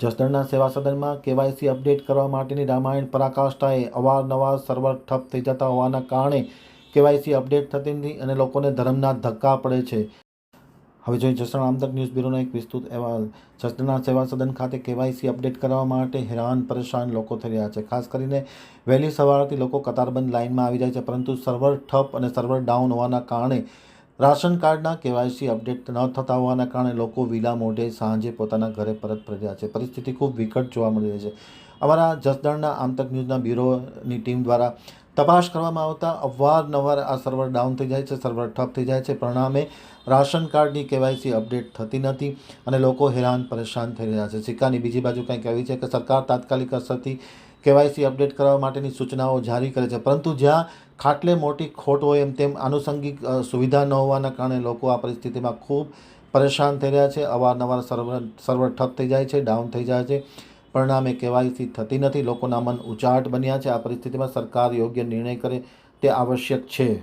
જસદણના સેવા સદનમાં KYC update કરવા માટેની રામાયણ પરાકાષ્ઠાએ અવારનવાર સર્વર ઠપ થઈ જતા હોવાના કારણે કેવાયસી અપડેટ થતી નથી અને લોકોને ધર્મના ધક્કા પડે છે. હવે જોઈએ જસદણ આમદક ન્યૂઝ બ્યુરોનો એક વિસ્તૃત અહેવાલ. જસદણના સેવા સદન ખાતે કેવાયસી અપડેટ કરવા માટે હેરાન પરેશાન લોકો થઈ રહ્યા છે. ખાસ કરીને વહેલી સવારથી લોકો કતારબંધ લાઇનમાં આવી જાય છે, પરંતુ સર્વર ઠપ અને સર્વર ડાઉન હોવાના કારણે રાશન કાર્ડના કેવાયસી અપડેટ ન થતા હોવાના કારણે લોકો વિલા મોઢે સાંજે પોતાના ઘરે પરત ફરી રહ્યા છે. પરિસ્થિતિ ખૂબ વિકટ જોવા મળી રહી છે. અમારા જસદણના આમતક ન્યૂઝના બ્યુરોની ટીમ દ્વારા તપાસ કરવામાં આવતા અવારનવાર આ સર્વર ડાઉન થઈ જાય છે, સર્વર ઠપ થઈ જાય છે. પરિણામે રાશન કાર્ડની કેવાયસી અપડેટ થતી નથી અને લોકો હેરાન પરેશાન થઈ રહ્યા છે. સિક્કાની બીજી બાજુ કંઈક એવી છે કે સરકાર તાત્કાલિક અસરથી કેવાયસી અપડેટ કરવા માટેની સૂચનાઓ જારી કરે છે. પરંતુ જ્યાં ખાટલે મોટી ખોટ હોય એમ તેમ આનુષંગિક સુવિધા ન હોવાના કારણે લોકો આ પરિસ્થિતિમાં ખૂબ પરેશાન થઈ રહ્યા છે. અવારનવાર સર્વર સર્વર ઠપ થઈ જાય છે, ડાઉન થઈ જાય છે. પરિણામે કેવાયસી થતી નથી. લોકોના મન ઉચાટ બન્યા છે. આ પરિસ્થિતિમાં સરકાર યોગ્ય નિર્ણય કરે તે આવશ્યક છે.